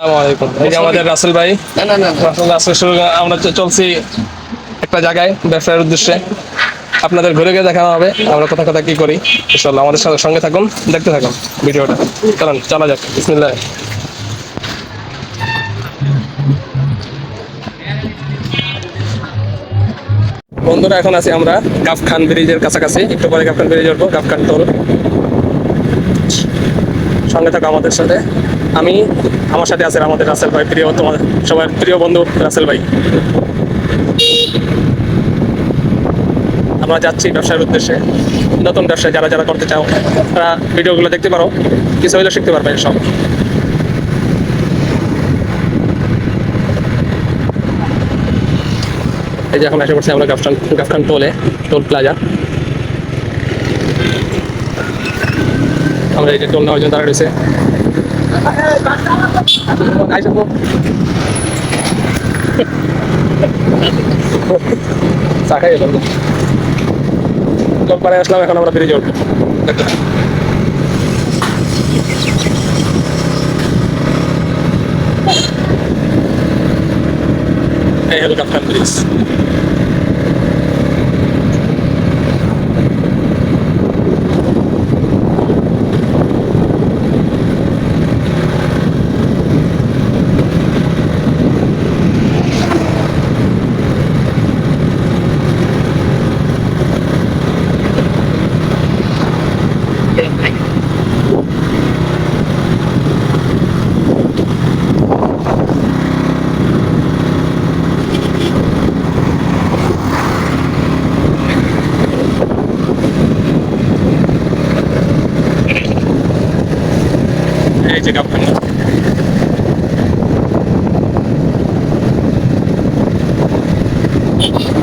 আমাদের রাসেল ভাই আমরা চলছি একটা জায়গায় ব্যবসার উদ্দেশ্যে। আপনাদের ঘুরে গিয়ে দেখানো হবে আমরা কথা কোথা কি করি। ইনশাল্লাহ আমাদের সাথে সঙ্গে থাকুন দেখতে থাকুন ভিডিওটা। চলুন চলা যাক। বিসমিল্লাহ। বন্ধুরা এখন আছি আমরা গাফখান ব্রিজের কাছাকাছি। একটু পরে গাফখান ব্রিজ উঠবো গাফখান টোল। সঙ্গে থাকো আমাদের সাথে। আমি, আমার সাথে আছে আমাদের রাসেল ভাই, প্রিয় তোমার, সবার প্রিয় বন্ধু রাসেল ভাই। আমরা যাচ্ছি ব্যবসার উদ্দেশ্যে। নতুন ব্যবসা যারা যারা করতে চাও, তারা ভিডিওগুলো দেখতে পারো। কিছু হলে শিখতে পারবে সব এই যে এখন এসে পড়ছি আমরা গাফখান গাফখান টোলে টোল প্লাজা আমরা এই যে টোল নেওয়ার জন্য দাঁড়া রয়েছে। আইসা তো। চা খাই এলাম টোল পাড়ে আসলাম এখন আমরা বেরিয়ে যাব দেখতে থাকো। এই হলো কাপ্তান ব্রিজ এই যে কাপ্তান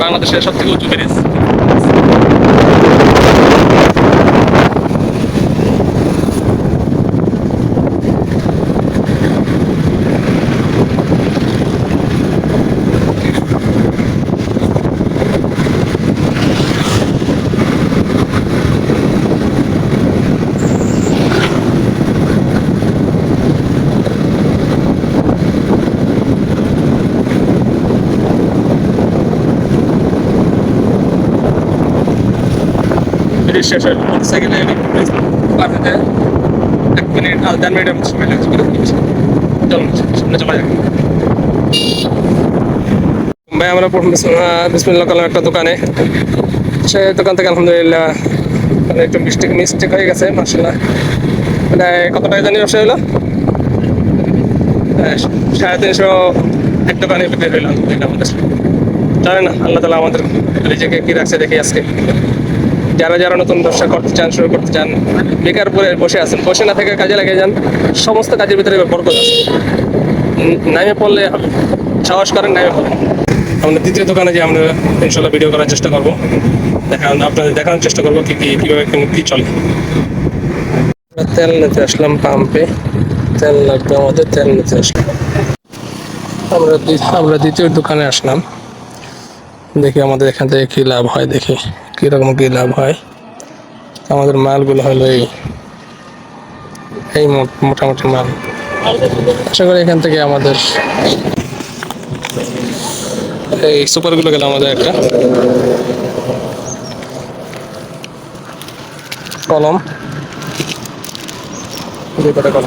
বাংলাদেশের সব থেকে উঁচু ব্রিজ শেষ মোটরসাইকেলে পার হতে এক মিনিট আর দেড় মিনিটের মতো সময় লাগছে চলুন সামনে চলা যাক ভাই আমরা প্রথম বিসমিল্লা কালাম একটা দোকানে। সে দোকান থেকে আলহামদুলিল্লাহ মানে একটু মিস্টেক মিস্টেক হয়ে গেছে মার্শাল্লাহ মানে কত টাকা জানি ব্যবসা হলো? হ্যাঁ, সাড়ে তিনশো এক দোকানে বের হইলাম আমাদের। জানেন না আল্লাহ তালা আমাদের নিজেকে কি রাখছে দেখি আজকে। যারা যারা নতুন ব্যবসা করতে চান, শুরু করতে চান, বেকার পরে বসে আছেন, বসে না থেকে কাজে লাগিয়ে যান, সমস্ত কাজের ভিতরে বরকত আছে। নামে পড়লে। সাহস করেন নামে পড়েন আমরা দ্বিতীয় দোকানে যে আমরা ইনশাল্লাহ ভিডিও করার চেষ্টা করব। দেখান আপনাদের দেখানোর চেষ্টা করব কি কি, কীভাবে কি চলে। তেল নিতে আসলাম পাম্পে তেল লাগবে আমাদের, তেল নিতে আসলাম। আমরা আমরা দ্বিতীয় দোকানে আসলাম। দেখি আমাদের এখান থেকে কী লাভ হয় দেখি। কীরকম কী লাভ হয়? আমাদের মালগুলো হলো এই এই মোটামুটি মাল। আশা করি এখান থেকে আমাদের এই সুপারগুলো গেল আমাদের একটা। কলম। কলম।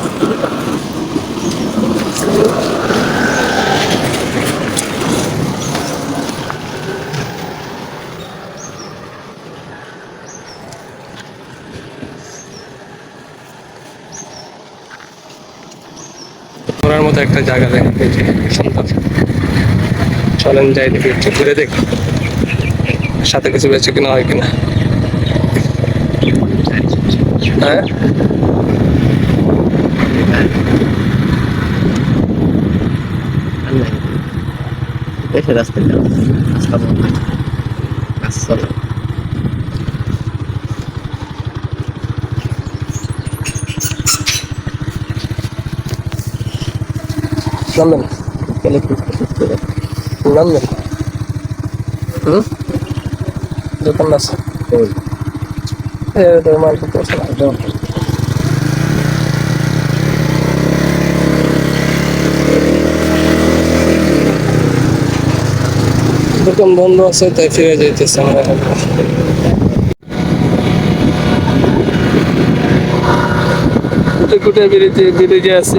মতো একটা জায়গা দেখি যে সুন্দর। চলেন যাই দেখি, একটু ঘুরে দেখ সাথে কিছু বেঁচে কিনা হয় কিনা। হ্যাঁ? রাস্তায় যাও। নামবেন নামবেন হুম? দোকান আছে। মাল করতে পারছে না দোকান বন্ধ আছে তাই ফিরে যেতেছে আমরা। কুটে বেরিয়ে বেরিয়ে আছি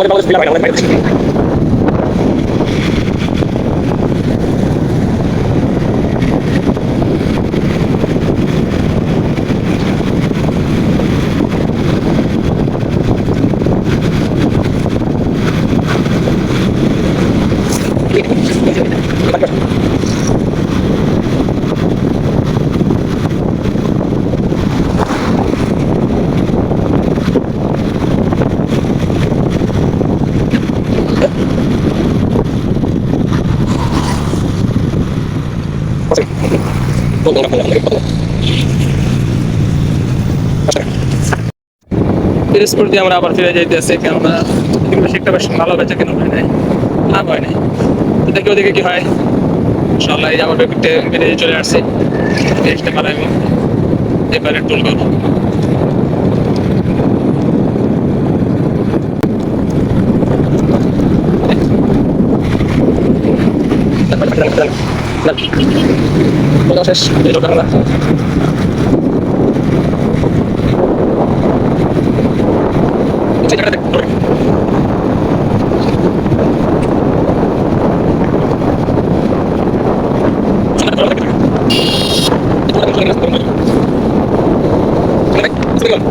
আমাদের বাংলাদেশ বিলা বাইরে বাইরে দিচ্ছে দিয়ে আমরা আবার ফিরে যাইতেছি কেননা এদিকে বেশি ভালো বেচা কেন হয় নাই। লাভ হয় নাই। দেখি ওদিকে কি হয়। ইনশাল্লাহ আবার বেরোতে বেরিয়ে চলে আসছি। আসতে পারে আমি এবারে টুল করব। শেষ এই দোকানটা সেই জায়গাটা দেখ ধরে। সামনে ধরে রাখ। একটু আগে চলে গেছে, ধরে রাখ। চলে রাখ, চলে গেল।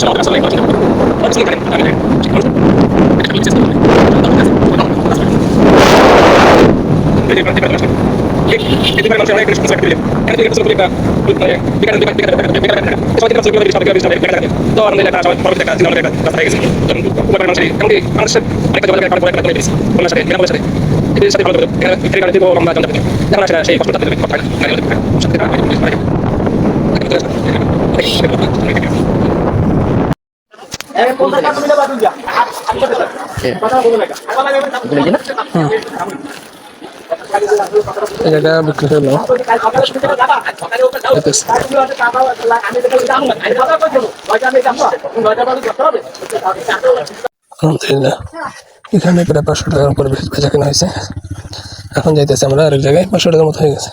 চলো, আমরা আসলে এগুলো চিন্তা করব। আমরা আসলে এখানে আমি ঠিক করব। এটা আমি চেষ্টা করব। এই যে এখানে যেটা আছে। এই এই দোকানের মানুষ অনেক বেশি সমস্যা করে দিলেন। এখানে থেকে কিছু করে একটা মানে বেকার বেকার বেকার বেকার বেকার বেকার সবাই কিছু করে সবাই কিছু করে বেকার তো আমরা এটা সবাই বড় একটা জীবনের একটা রাস্তা হয়ে এটা বিক্রি হলো। আলহামদুলিল্লাহ। এখানে প্রায় পাঁচশো টাকার উপরে বেচা কেনা হয়েছে। এখন যাইতেছে আমরা আরেক জায়গায়। পাঁচশো টাকার মতো হয়ে গেছে।